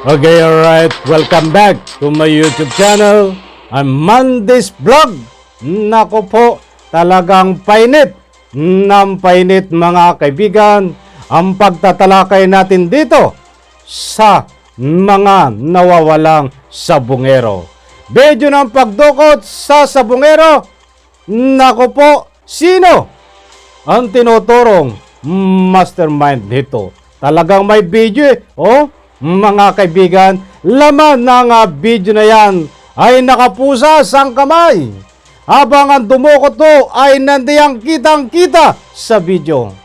Okay, alright. Welcome back to my YouTube channel. I'm Mondays Vlog. Nako po, talagang painit. Ng painit mga kaibigan. Ang pagtatalakay natin dito sa mga nawawalang sabungero. Video ng pagdukot sa sabungero. Nako po, sino ang tinuturong mastermind dito. Talagang may video eh. Oh, mga kaibigan, laman ng ah, video na yan ay nakapusa sa kamay. Habang ang dumukot to ay nandiyang kitang-kita sa video.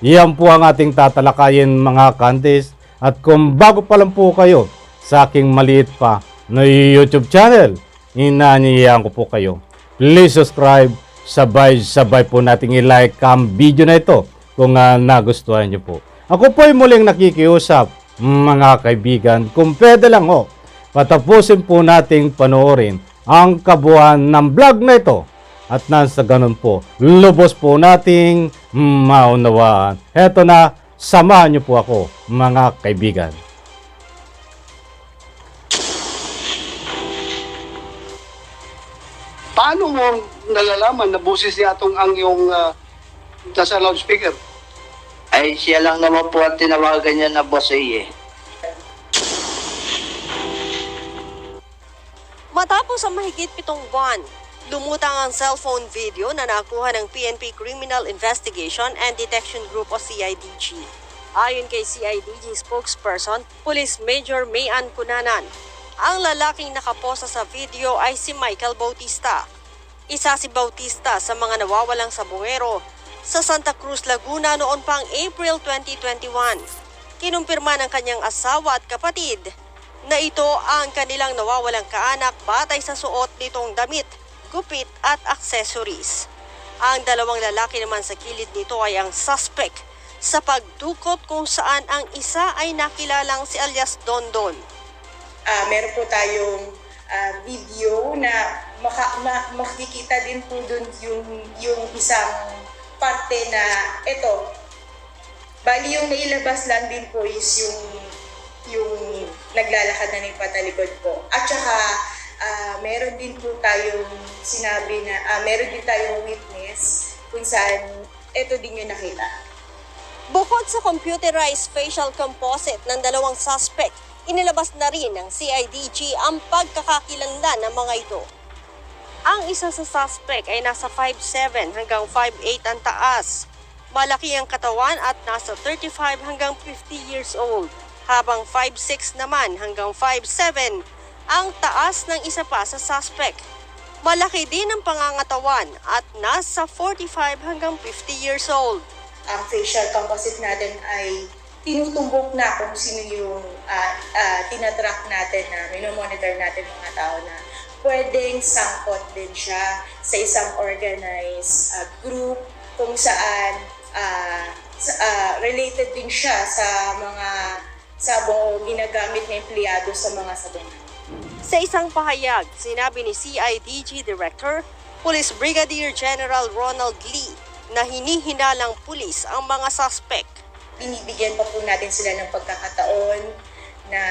Yan po ang ating tatalakayin mga kantis. At kung bago pa lang po kayo sa aking maliit pa na YouTube channel, inaniyan ko po kayo. Please subscribe, sabay-sabay po nating i-like ang video na ito kung ah, nagustuhan niyo po. Ako po ay muling nakikiusap, mga kaibigan, kung pwede lang ho, patapusin po nating panoorin ang kabuuan ng vlog na ito. At nasa ganun po, lubos po nating maunawaan. Heto na, samahan niyo po ako, mga kaibigan. Paano mo nalalaman na boses niya itong ang yung uh, nasa loudspeaker? Ay, siya lang naman po ang tinawagan niya na boss eh. Matapos ang mahigit pitong buwan, lumutang ang cellphone video na nakuha ng PNP Criminal Investigation and Detection Group o CIDG. Ayon kay CIDG spokesperson, Police Major Mayan Kunanan, ang lalaking nakaposa sa video ay si Michael Bautista. Isa si Bautista sa mga nawawalang sabungero sa Santa Cruz, Laguna noon pang April 2021. Kinumpirma ng kanyang asawa at kapatid na ito ang kanilang nawawalang kaanak batay sa suot nitong damit, gupit at accessories. Ang dalawang lalaki naman sa kilid nito ay ang suspect sa pagdukot kung saan ang isa ay nakilalang si alias Dondon. Ah, meron po tayong ah, video na maka, ma- makikita din po dun yung, yung isang parte na ito. Bali yung nailabas lang din po is yung yung naglalakad na ng patalikod po. At saka ah, meron din po tayong sinabi na ah, meron din tayong witness kung saan ito din yung nakita. Bukod sa computerized facial composite ng dalawang suspect, inilabas na rin ng CIDG ang pagkakakilanlan ng mga ito. Ang isa sa suspect ay nasa 5'7 hanggang 5'8 ang taas. Malaki ang katawan at nasa 35 hanggang 50 years old, habang 5'6 naman hanggang 5'7 ang taas ng isa pa sa suspect. Malaki din ang pangangatawan at nasa 45 hanggang 50 years old. ang facial composite natin ay tinutumbok na kung sino yung uh, uh, tinatrack natin na minomonitor natin mga tao na pwedeng sangkot din siya sa isang organized uh, group kung saan uh, uh, related din siya sa mga sabong ginagamit na empleyado sa mga sabongan. Sa isang pahayag, sinabi ni CIDG Director, Police Brigadier General Ronald Lee na hinihinalang pulis ang mga suspect. binibigyan pa po natin sila ng pagkakataon na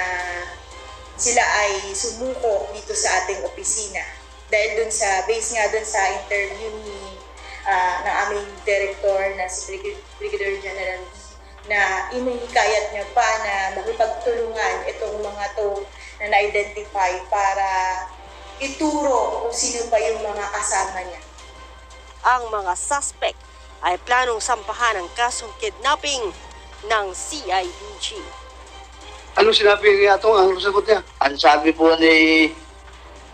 sila ay sumuko dito sa ating opisina. Dahil dun sa, base nga dun sa interview ni ah, ng aming director na si Brigadier, General na inihikayat niya pa na makipagtulungan itong mga to na na-identify para ituro kung sino pa yung mga kasama niya. Ang mga suspect ay planong sampahan ng kasong kidnapping ng CIDG. Ano sinabi niya itong ang sagot niya? Ang sabi po ni,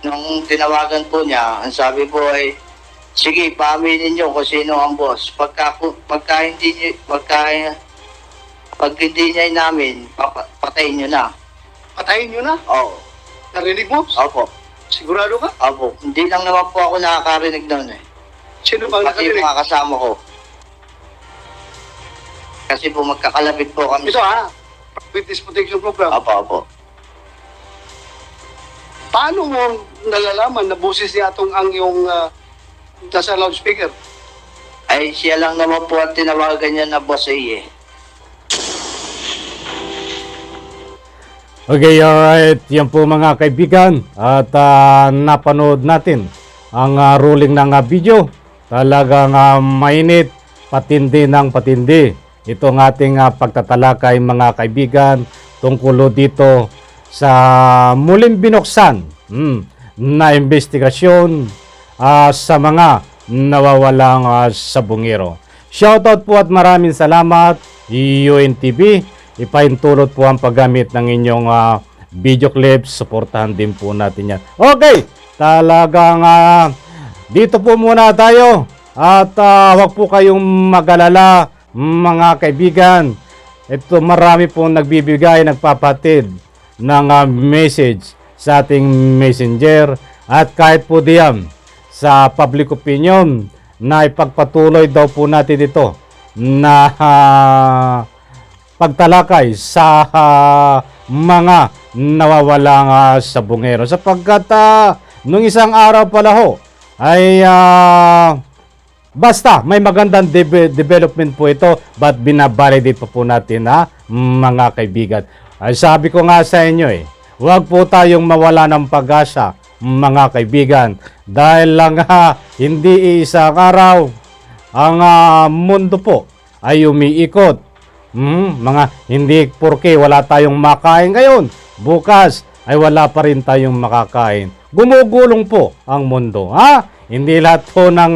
nung tinawagan po niya, ang sabi po ay, sige, paaminin niyo kung sino ang boss. Pagka, pagka hindi niyo, pagka, pag hindi niya namin, papa- patayin niyo na. Patayin niyo na? Oo. Narinig mo? Opo. Sigurado ka? Opo. Hindi lang naman po ako nakakarinig noon eh. Sino bang Pati nakarinig? mga kasama ko. Kasi po magkakalapit po kami. Ito ha, Witness Protection Program. Opo, opo. Paano mo nalalaman na boses niya itong ang yung uh, nasa loudspeaker? Ay, siya lang naman po ang tinawagan niya na boss eh. Okay, alright. Yan po mga kaibigan. At ah, napanood natin ang ah, ruling ng ah, video. Talagang ah, mainit, patindi ng patindi. Ito ang ating ah, pagtatalakay mga kaibigan tungkol dito sa muling binuksan mm, na investigasyon ah, sa mga nawawalang ah, sabungero. Shoutout po at maraming salamat UNTV. Ipahintulot po ang paggamit ng inyong ah, video clips. Suportahan din po natin yan. Okay, talagang ah, dito po muna tayo. At ah, huwag po kayong mag-alala mga kaibigan. Ito marami pong nagbibigay, nagpapatid ng ah, message sa ating messenger at kahit po diyan sa public opinion na ipagpatuloy daw po natin ito na ah, pagtalakay sa ah, mga nawawalang uh, sabungero sapagkat ah, nung isang araw pala ho ay ah, Basta, may magandang debe- development po ito, but binabalidate pa po natin ha, mga kaibigan. Ay, sabi ko nga sa inyo eh, huwag po tayong mawala ng pag-asa, mga kaibigan. Dahil lang ha, hindi isang araw, ang ah, mundo po ay umiikot. Hmm, mga hindi porke wala tayong makain ngayon, bukas ay wala pa rin tayong makakain. Gumugulong po ang mundo, ha? Hindi lahat po ng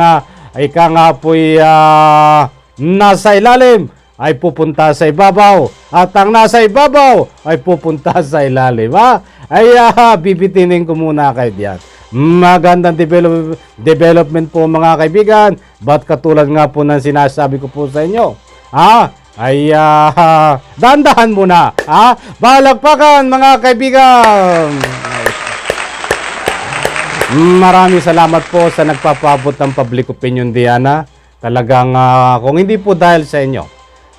ah, ika nga po'y ah, nasa ilalim ay pupunta sa ibabaw. At ang nasa ibabaw ay pupunta sa ilalim ha? Ay ah, bibitinin ko muna kayo diyan magandang develop, development po mga kaibigan. But katulad nga po ng sinasabi ko po sa inyo ha? Ay ah, dandahan muna ha? Balagpakan mga kaibigan Maraming salamat po sa nagpapabot ng public opinion Diana. Talagang ah, kung hindi po dahil sa inyo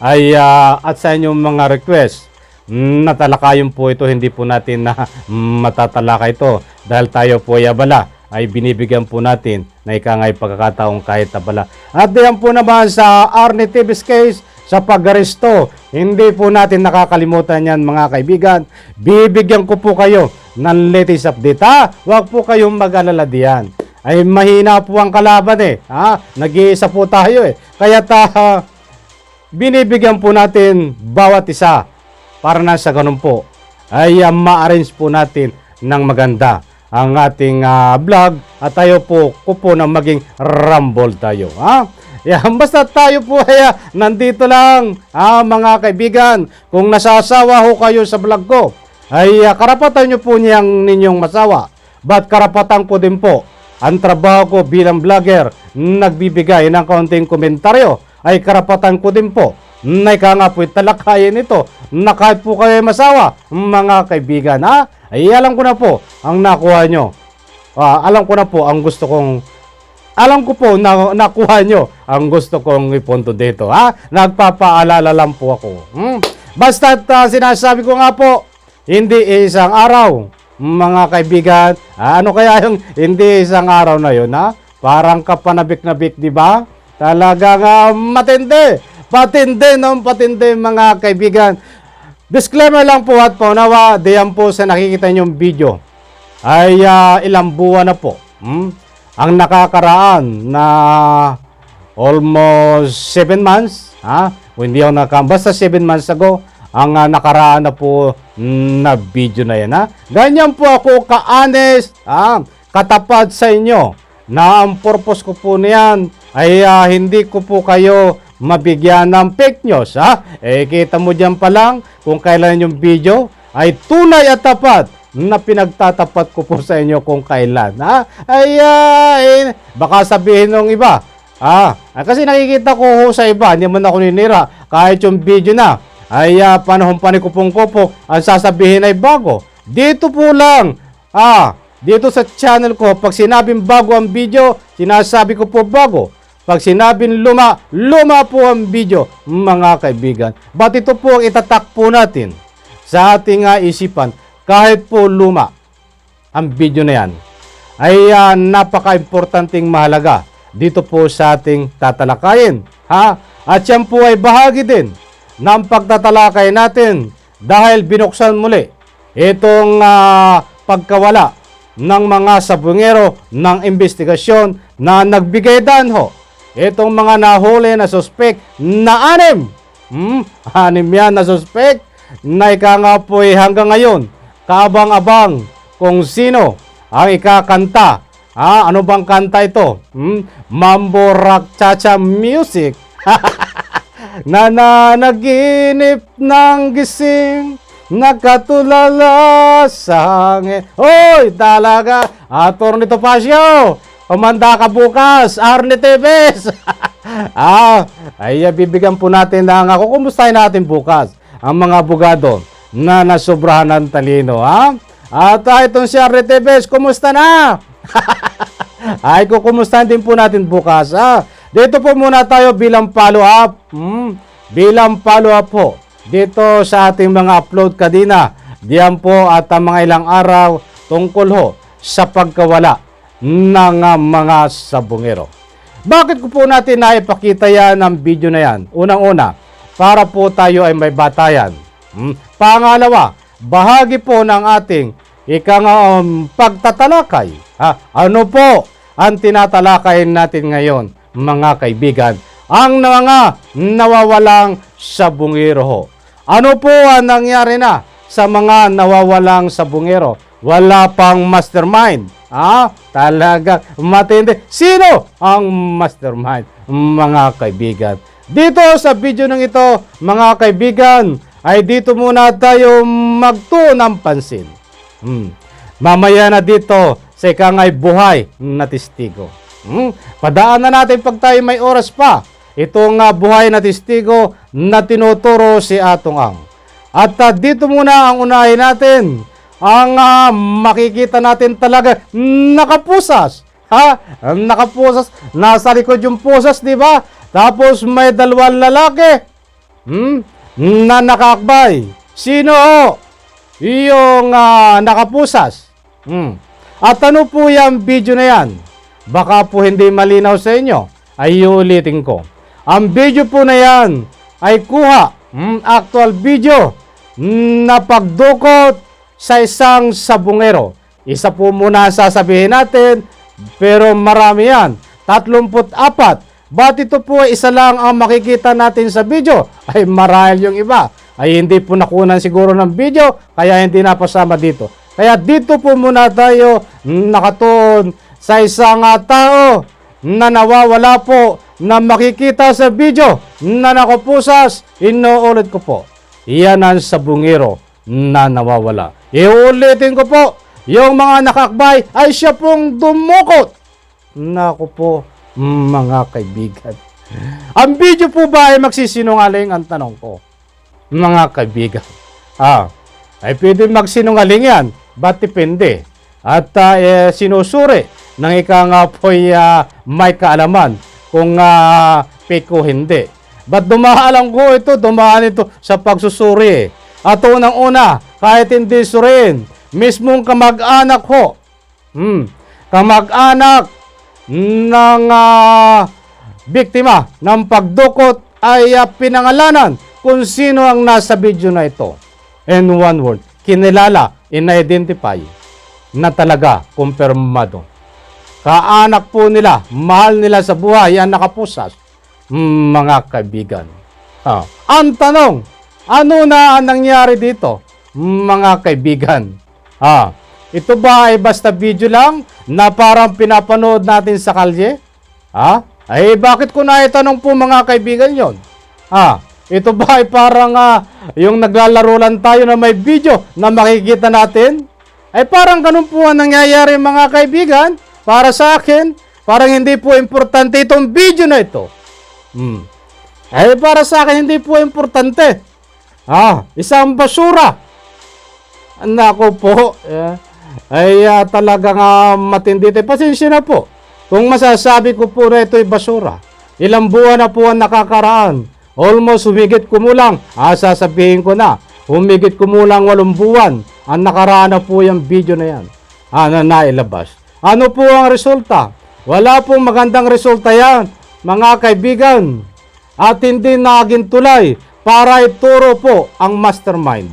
ay ah, at sa inyong mga request mm, natalakayin po ito hindi po natin na matatalaka ito dahil tayo po ay abala ay binibigyan po natin na ikangay pagkakataong kahit abala. At diyan po naman sa Arnie TV's case sa pag-aresto. Hindi po natin nakakalimutan yan mga kaibigan. Bibigyan ko po kayo ng latest update. Ha? Huwag po kayong mag-alala diyan. Ay mahina po ang kalaban eh. Ha? Nag-iisa po tayo eh. Kaya ta, binibigyan po natin bawat isa para na sa ganun po ay uh, ma-arrange po natin ng maganda ang ating ah, vlog at tayo po ko po na maging rumble tayo ha yan, basta tayo po ay ah, nandito lang ah, mga kaibigan kung nasasawa ho kayo sa vlog ko ay ah, karapatan nyo po niyang ninyong masawa. But karapatan ko din po ang trabaho ko bilang vlogger nagbibigay ng kaunting komentaryo. Ay karapatan ko din po. Na ika nga po talakayin ito na kahit po kayo masawa mga kaibigan ha? Ay alam ko na po ang nakuha nyo. Ah, alam ko na po ang gusto kong alam ko po na nakuha nyo ang gusto kong ipunto dito ha? Nagpapaalala lang po ako hmm? basta sinasabi ko nga po hindi isang araw mga kaibigan Ah, ano kaya yung hindi isang araw na yun ha parang kapanabik-nabik di ba talagang ah, matindi patindi ng patindi mga kaibigan disclaimer lang po at paunawa diyan po sa nakikita nyong video ay ah, ilang buwan na po. Hmm? Ang nakakaraan na almost 7 months, ha? O hindi ako nakam basta 7 months ago, ang ah, nakaraan na po mm, na video na yan, ha? Ganyan po ako ka-honest, ha? Katapat sa inyo na ang purpose ko po niyan ay ah, hindi ko po kayo mabigyan ng fake news, ha? Eh, kita mo dyan pa lang kung kailan yung video ay tunay at tapat na pinagtatapat ko po sa inyo kung kailan. Ha? Ay, ah, eh, baka sabihin ng iba, ah, ah, kasi nakikita ko ho sa iba, hindi man ako ninira, kahit yung video na, ay ah, panahon pa ni Kupong Kopok, ang sasabihin ay bago. Dito po lang, ah, dito sa channel ko, pag sinabing bago ang video, sinasabi ko po bago. Pag sinabing luma, luma po ang video, mga kaibigan. Ba't ito po ang itatak po natin sa ating ah, isipan, kahit po luma ang video na yan, ay ah, napaka-importanting mahalaga dito po sa ating tatalakayin. Ha? At yan po ay bahagi din ng pagtatalakay natin dahil binuksan muli itong ah, pagkawala ng mga sabungero ng investigasyon na nagbigay danho. Itong mga nahuli na suspect na anim. Hmm, anim yan na suspect na ika nga po hanggang ngayon kaabang-abang kung sino ang ikakanta. Ah, ano bang kanta ito? Hmm? Mambo rock cha-cha music. na nanaginip ng gising nakatulala sa hangin. Hoy, talaga! Ator nito Pasio! Kumanda ka bukas, Arne Tevez! ah, ay bibigyan po natin ng ako. Kumustahin natin bukas ang mga abogado na nasobrahan ng talino, ha? At ah, itong si Arne Tevez, kumusta na? Ay, kukumustahan din po natin bukas. Ah, dito po muna tayo bilang follow-up. Hmm, bilang follow-up po. Dito sa ating mga upload kadina. Diyan po at ang mga ilang araw tungkol ho sa pagkawala ng mga sabungero. Bakit ko po natin naipakita yan ang video na yan? Unang-una, para po tayo ay may batayan. Hmm. Pangalawa, bahagi po ng ating ikang um, pagtatalakay. Ha? Ano po ang tinatalakay natin ngayon, mga kaibigan? Ang mga nawawalang sabungero ho. Ano po ang nangyari na sa mga nawawalang sabungero? Wala pang mastermind. Ah, talaga matindi. Sino ang mastermind, mga kaibigan? Dito sa video ng ito, mga kaibigan, ay dito muna tayo magtuon ng pansin. Hmm. Mamaya na dito sa ikangay buhay na testigo. Hmm. Padaan na natin pag tayo may oras pa. Itong uh, buhay na testigo na tinuturo si Atong Ang. At uh, dito muna ang unahin natin. Ang ah, makikita natin talaga nakapusas. Ha? Nakapusas. Nasa likod yung pusas, di ba? Tapos may dalawang lalaki. Hmm? Na nakakbay. Sino ho? Yung ah, nakapusas. Hmm. At ano po yung video na yan? Baka po hindi malinaw sa inyo. Ay ulitin ko. Ang video po na yan ay kuha, hmm, actual video, hmm, na pagdukot sa isang sabungero. Isa po muna sasabihin natin, pero marami yan. 34. Ba't ito po isa lang ang makikita natin sa video? Ay marahil yung iba. Ay hindi po nakunan siguro ng video, kaya hindi napasama dito. Kaya dito po muna tayo nakatuon sa isang ah, tao na nawawala po na makikita sa video na nakapusas. Inuulit ko po. Iyan ang sabungero na nawawala. Iulitin ko po, yung mga nakakbay ay siya pong dumukot. Nako po, mga kaibigan. Ang video po ba ay magsisinungaling ang tanong ko? Mga kaibigan. Ah, ay pwede magsinungaling yan. Ba't depende? At ah, eh, sinusuri ng ika nga po'y ah, may kaalaman kung uh, fake o hindi. Ba't dumahalang ko ito? Dumaan ito sa pagsusuri. At unang-una, kahit hindi suriin, mismong kamag-anak ho, hmm, kamag-anak ng ah, biktima ng pagdukot ay ah, pinangalanan kung sino ang nasa video na ito. And one word, kinilala, in-identify na talaga kumpirmado. Kaanak po nila, mahal nila sa buhay ang nakapusas, Mm, mga kaibigan. Ah, ang tanong, ano na ang nangyari dito, mga kaibigan? Ah, ito ba ay basta video lang na parang pinapanood natin sa kalye? Ah, ay bakit ko na itanong po mga kaibigan yon? Ah, ito ba ay parang ah, yung naglalaro lang tayo na may video na makikita natin? Ay parang ganun po ang nangyayari mga kaibigan. Para sa akin, parang hindi po importante itong video na ito. Hmm. Ay para sa akin hindi po importante. Ah, isang basura. Nako po. Eh, ay ah, talagang ah, matindi. Pasensya na po. Kung masasabi ko po na ito'y basura. Ilang buwan na po ang nakakaraan. Almost humigit kumulang. Ah, sasabihin ko na. Humigit kumulang walong buwan. Ang nakaraan na po yung video na yan. Ah, na nailabas. Ano po ang resulta? Wala pong magandang resulta yan, mga kaibigan. At hindi naging tulay para ituro po ang mastermind.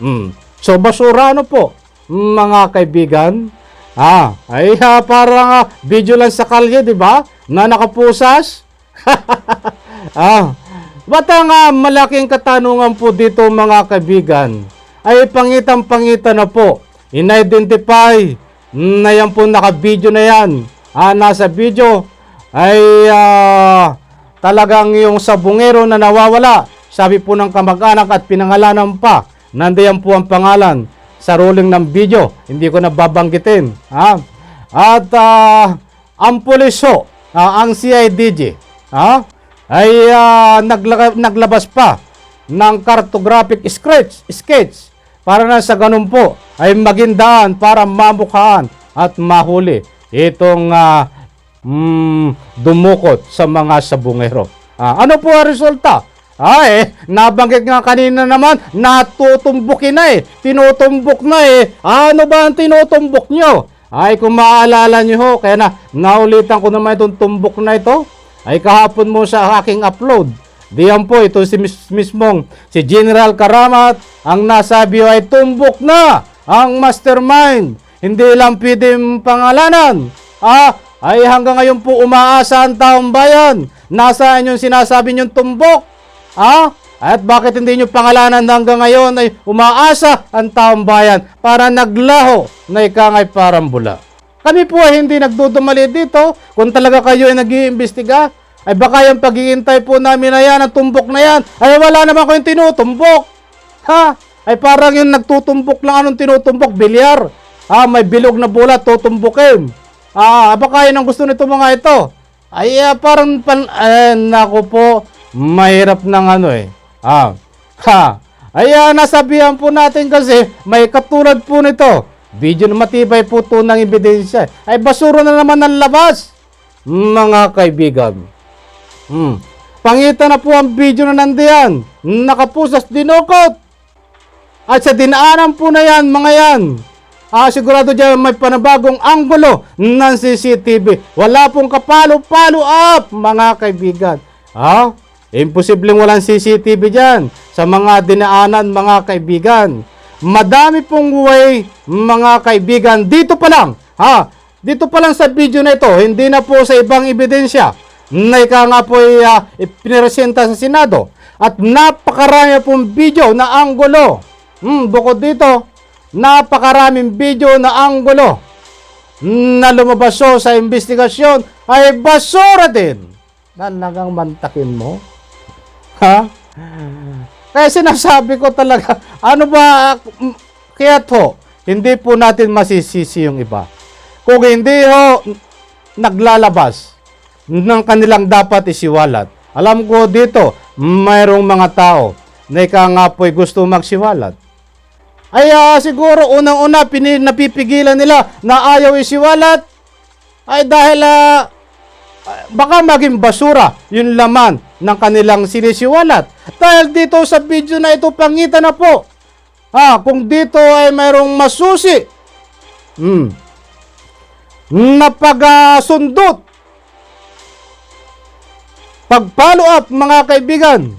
Hmm. So basura ano po, mga kaibigan? Ah, ay ah, parang ah, video lang sa kalye, di ba? Na nakapusas. ah, ba't ang ah, malaking katanungan po dito mga kaibigan? Ay pangitan-pangitan na po. In-identify na yan po naka-video na yan. Ah, nasa video ay ah, talagang yung sabungero na nawawala. Sabi po ng kamag-anak at pinangalanan pa. Nandiyan po ang pangalan sa ruling ng video. Hindi ko na babanggitin. Ha? At ah, ang puliso, ah, ang CIDG, ha? ay ah, nagla- naglabas pa ng cartographic sketch, sketch para na sa ganun po ay maging daan para mamukhaan at mahuli itong ah, mm, dumukot sa mga sabungero. Ah, ano po ang resulta? Ay, nabanggit nga kanina naman, natutumbukin na eh. Tinutumbok na eh. Ano ba ang tinutumbok nyo? Ay, kung maaalala nyo ho, kaya na, naulitan ko naman itong tumbok na ito. Ay, kahapon mo sa aking upload. Diyan po, ito si mis- mismong, si General Karamat, ang nasabi ay tumbok na ang mastermind. Hindi lang pwedeng pangalanan. Ah, ay hanggang ngayon po umaasa ang taong bayan. Nasaan yung sinasabi niyong tumbok? Ah, at bakit hindi nyo pangalanan na hanggang ngayon ay umaasa ang taong bayan para naglaho na ikangay parang bula? Kami po ay hindi nagdudumali dito. Kung talaga kayo ay nag-iimbestiga, ay baka yung pag-iintay po namin na yan, ang tumbok na yan, ay wala naman kayong tinutumbok. Ha? Ay parang yung nagtutumbok lang anong tinutumbok, bilyar. Ha, may bilog na bola, tutumbukin. Ah, baka yun ang gusto nito mga ito. Ay, ah, parang, pan, eh, naku po, mahirap ng ano eh. Ah, ha. Ay, ah, nasabihan po natin kasi, may katulad po nito. Video na matibay po to ng ebidensya. Ay, basura na naman ng labas. Mga kaibigan. Hmm. Pangita na po ang video na nandiyan. Nakapusas dinukot. At sa dinaanan po na yan, mga yan. Ah, sigurado dyan may panabagong anggulo ng CCTV. Wala pong kapalo-palo up, mga kaibigan. Ah, imposibleng walang CCTV dyan sa mga dinaanan, mga kaibigan. Madami pong way, mga kaibigan. Dito pa lang, ha? Dito pa lang sa video na ito, hindi na po sa ibang ebidensya na ika nga po ay uh, ipinresenta sa Senado. At napakarami pong video na anggulo. Hmm, bukod dito, napakaraming video na anggulo na lumabas sa investigasyon ay basura din. Talagang mantakin mo? Ha? Kaya sinasabi ko talaga, ano ba, mm, kaya to, hindi po natin masisisi yung iba. Kung hindi ho, naglalabas ng kanilang dapat isiwalat. Alam ko dito, mayroong mga tao na ika nga po'y gusto magsiwalat. Ay ah, siguro unang-una pini, napipigilan nila na ayaw isiwalat. Ay dahil ah, baka maging basura yung laman ng kanilang sinisiwalat. Dahil dito sa video na ito, pangita na po. Ha, kung dito ay mayroong masusi. Hmm. Na pag-sundot. Pag-follow up mga kaibigan.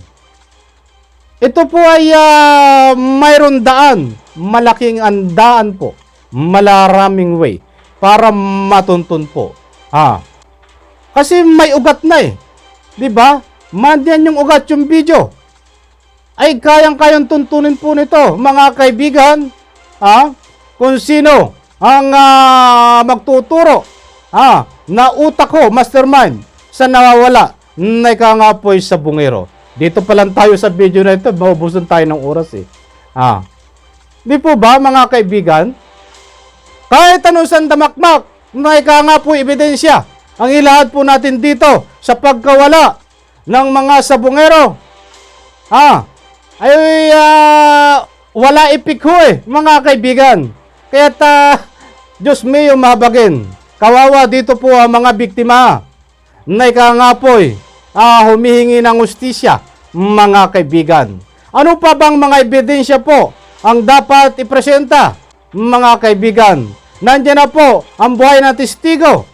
Ito po ay ah, mayroon daan. Malaking andaan po. Malaraming way. Para matuntun po. Ha. Kasi may ugat na eh. 'Di ba? Mandiyan yung ugat yung video. Ay kayang-kayang tuntunin po nito, mga kaibigan. Ha? Kung sino ang ah, magtuturo ha, na utak ko, mastermind, sa nawawala na ika nga po sa bungero. Dito pa lang tayo sa video na ito, maubusan tayo ng oras eh. Ha? Di po ba mga kaibigan? Kahit anong sandamakmak, na ika nga po ebidensya, ang ilahad po natin dito sa pagkawala ng mga sabungero. Ha? Ay, ah, wala ipik ho eh, mga kaibigan. Kaya ta, Diyos may umabagin. Kawawa dito po ang mga biktima. Na ika nga po eh, ah, humihingi ng ustisya, mga kaibigan. Ano pa bang mga ebidensya po ang dapat ipresenta, mga kaibigan? Nandiyan na po ang buhay ng testigo.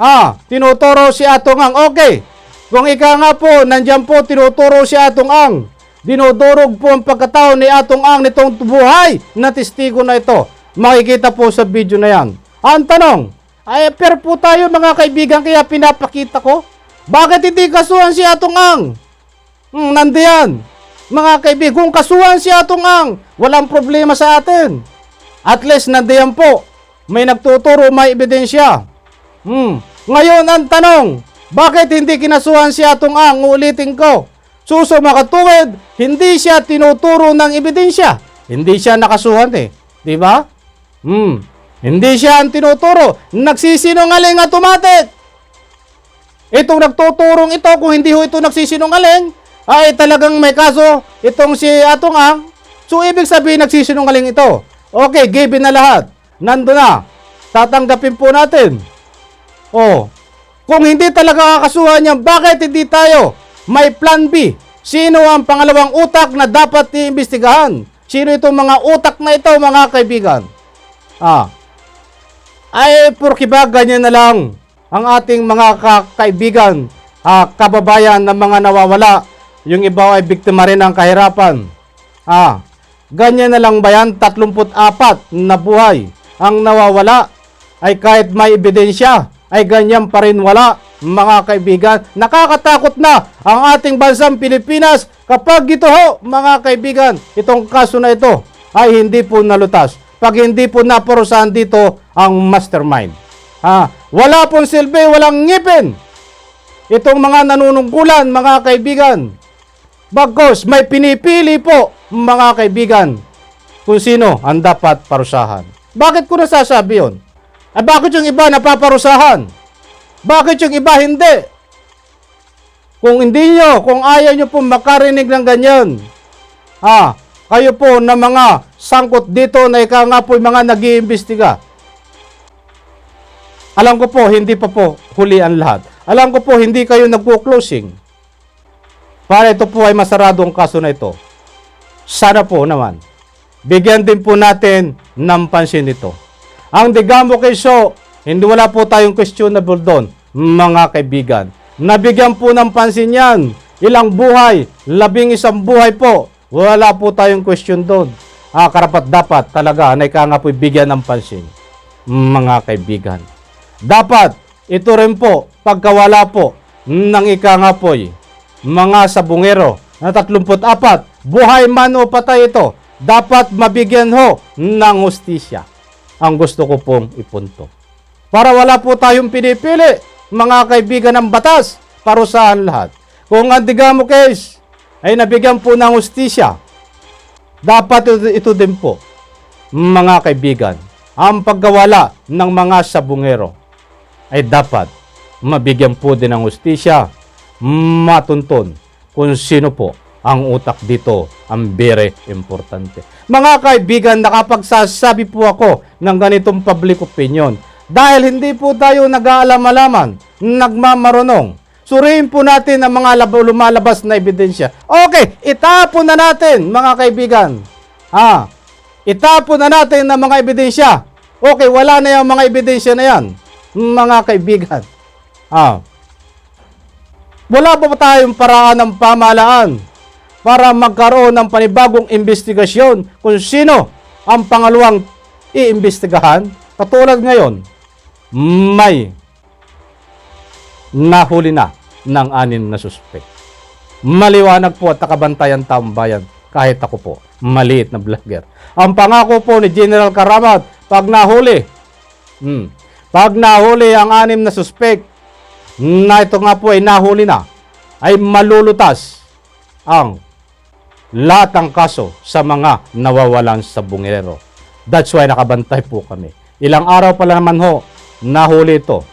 Ah, tinuturo si Atong Ang. Okay. Kung ika nga po, nandiyan po tinuturo si Atong Ang dinudurog po ang pagkatao ni Atong Ang nitong buhay na testigo na ito. Makikita po sa video na yan. Ang tanong, ay per po tayo mga kaibigan kaya pinapakita ko. Bakit hindi kasuhan si Atong Ang? Hmm, nandiyan. Mga kaibigan, kung kasuhan si Atong Ang, walang problema sa atin. At least nandiyan po. May nagtuturo, may ebidensya. Hmm. Ngayon ang tanong, bakit hindi kinasuhan si Atong Ang? Ulitin ko. Suso makatuwid, hindi siya tinuturo ng ebidensya. Hindi siya nakasuhan eh. Di ba? Hmm. Hindi siya ang tinuturo. Nagsisinungaling automatic. Itong nagtuturong ito, kung hindi ho ito nagsisinungaling, ay talagang may kaso itong si Atong Ang. So, ibig sabihin nagsisinungaling ito. Okay, given na lahat. Nando na. Tatanggapin po natin. Oh, kung hindi talaga kakasuhan niya, bakit hindi tayo may plan B? Sino ang pangalawang utak na dapat iimbestigahan? Sino itong mga utak na ito, mga kaibigan? Ah, ay purki ba ganyan na lang ang ating mga ka- kaibigan, ah, kababayan na mga nawawala, yung iba ay biktima rin ng kahirapan. Ah, ganyan na lang ba yan? 34 na buhay ang nawawala ay kahit may ebidensya ay ganyan pa rin wala mga kaibigan. Nakakatakot na ang ating bansang Pilipinas kapag ito ho mga kaibigan, itong kaso na ito ay hindi po nalutas. Pag hindi po naparusahan dito ang mastermind. Ha, wala pong silbi, walang ngipin. Itong mga nanunungkulan mga kaibigan. Bagkos may pinipili po mga kaibigan kung sino ang dapat parusahan. Bakit ko nasasabi yun? Ay bakit yung iba napaparusahan? Bakit yung iba hindi? Kung hindi nyo, kung ayaw nyo po makarinig ng ganyan, ha, kayo po na mga sangkot dito na ika nga po mga nag-iimbestiga. Alam ko po, hindi pa po huli ang lahat. Alam ko po, hindi kayo nagpo-closing. Para ito po ay masarado ang kaso na ito. Sana po naman, bigyan din po natin ng pansin ito. Ang Digamo Keso, hindi wala po tayong questionable doon, mga kaibigan. Nabigyan po ng pansin yan. Ilang buhay, labing isang buhay po. Wala po tayong question doon. Ah, karapat dapat talaga na ika nga po bigyan ng pansin, mga kaibigan. Dapat, ito rin po, pagkawala po ng ika nga po, mga sabungero na 34, buhay man o patay ito, dapat mabigyan ho ng hustisya. Ang gusto ko pong ipunto. Para wala po tayong pinipili, mga kaibigan ng batas, parusahan lahat. Kung ang Digamo case ay nabigyan po ng hustisya, dapat ito, ito din po, mga kaibigan, ang paggawala ng mga sabungero ay dapat mabigyan po din ng hustisya, matuntun kung sino po ang utak dito ang very importante. Mga kaibigan, nakapagsasabi po ako ng ganitong public opinion dahil hindi po tayo nag-aalam-alaman, nagmamarunong. Suriin po natin ang mga lab- lumalabas na ebidensya. Okay, itapon na natin mga kaibigan. Ah, itapon na natin ang mga ebidensya. Okay, wala na yung mga ebidensya na yan. Mga kaibigan. Ah, wala pa ba tayong paraan ng pamahalaan para magkaroon ng panibagong investigasyon kung sino ang pangalawang iimbestigahan? Katulad ngayon, may nahuli na ng anim na suspect. Maliwanag po at nakabantayan taong bayan kahit ako po, maliit na vlogger. Ang pangako po ni General Karamat, pag nahuli, hmm, pag nahuli ang anim na suspect, na ito nga po ay nahuli na, ay malulutas ang lahat ng kaso sa mga nawawalan sa bungero. That's why nakabantay po kami. Ilang araw pa naman ho, nahuli ito.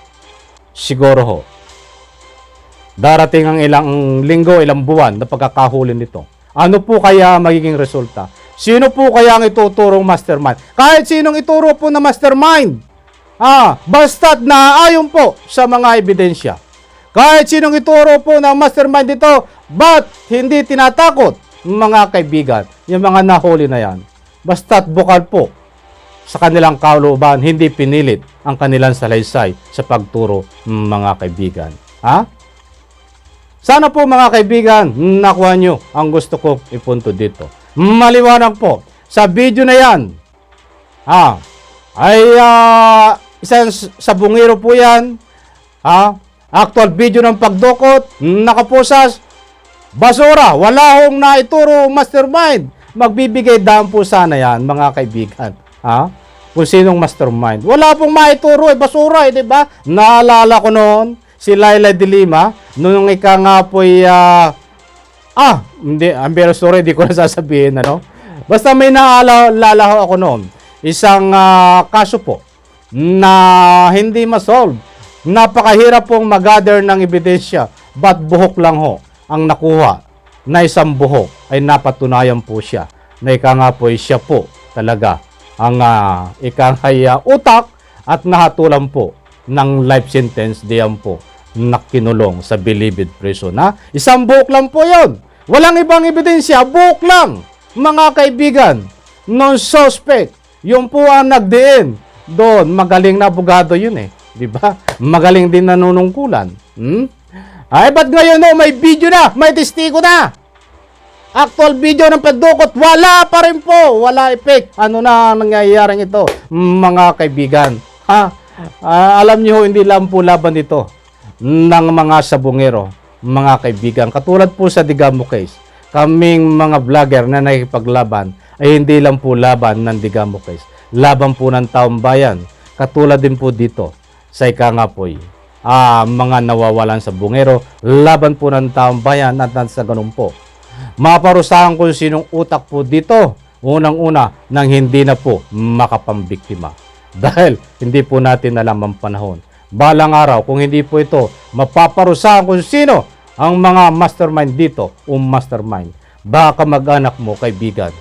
Siguro ho, darating ang ilang linggo, ilang buwan na pagkakahuli nito. Ano po kaya magiging resulta? Sino po kaya ang ituturong mastermind? Kahit sinong ituro po na mastermind, ah, basta't naaayon po sa mga ebidensya. Kahit sinong ituro po ng mastermind dito, but hindi tinatakot mga kaibigan, yung mga nahuli na yan. Basta't bukal po sa kanilang kalooban, hindi pinilit ang kanilang salaysay sa pagturo mga kaibigan. Ha? Sana po mga kaibigan, nakuha nyo ang gusto ko ipunto dito. Maliwanag po, sa video na yan, ah, ay ah, isang sabungero po yan, ah, actual video ng pagdukot, nakaposas, basura, wala hong naituro mastermind. Magbibigay daan po sana yan, mga kaibigan. Ha? Kung sinong mastermind. Wala pong maituro, eh, basura, eh, di ba? Naalala ko noon, si Laila de Lima, nung ika nga po ah, ah, hindi, ang pero story, di ko na sasabihin, ano? Basta may naalala ako noon, isang ah, kaso po, na hindi masolve. Napakahirap pong mag-gather ng ebidensya, but buhok lang ho ang nakuha na isang buhok ay napatunayan po siya na ika nga po siya po talaga ang uh, ika ah, utak at nahatulan po ng life sentence diyan po na kinulong sa Bilibid Prison. Ha? Isang buhok lang po yon. Walang ibang ebidensya, buhok lang. Mga kaibigan, non-suspect, yun po ang nagdiin. Doon, magaling na abogado yun eh. Di ba? Magaling din nanunungkulan. Hmm? Ay, ba't ngayon no, may video na, may testigo na. Actual video ng pagdukot, wala pa rin po. Wala effect. Ano na ang nangyayaring ito, mga kaibigan? Ha? Ah, alam niyo, hindi lang po laban ito ng mga sabungero, mga kaibigan. Katulad po sa Digamo case, kaming mga vlogger na nakikipaglaban ay hindi lang po laban ng Digamo case. Laban po ng taong bayan. Katulad din po dito sa ika nga ah, mga nawawalan sa bungero. Laban po ng taong bayan at sa ganun po. Maparusahan kung sinong utak po dito. Unang-una nang hindi na po makapambiktima. Dahil hindi po natin alam ang panahon. Balang araw, kung hindi po ito, mapaparusahan kung sino ang mga mastermind dito o mastermind. Baka mag-anak mo, kaibigan,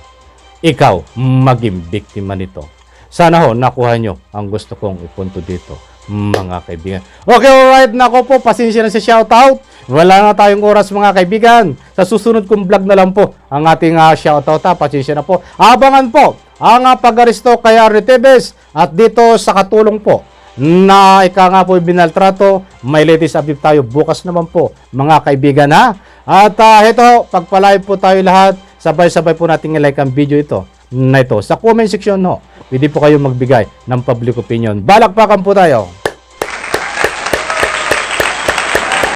ikaw maging biktima nito. Sana ho, nakuha nyo ang gusto kong ipunto dito, mga kaibigan. Okay, alright, nako po, pasensya na sa shoutout. Wala na tayong oras, mga kaibigan. Sa susunod kong vlog na lang po, ang ating uh, shoutout ha, pasensya na po. Abangan po, ang uh, pag-aristo kay Arne Tevez at dito sa katulong po na ika nga po binaltrato, may latest update tayo bukas naman po, mga kaibigan ha. At uh, ito, pagpalain po tayo lahat, sabay-sabay po nating i-like ang video ito na ito. Sa comment section no, pwede po kayo magbigay ng public opinion. Balakpakan po tayo.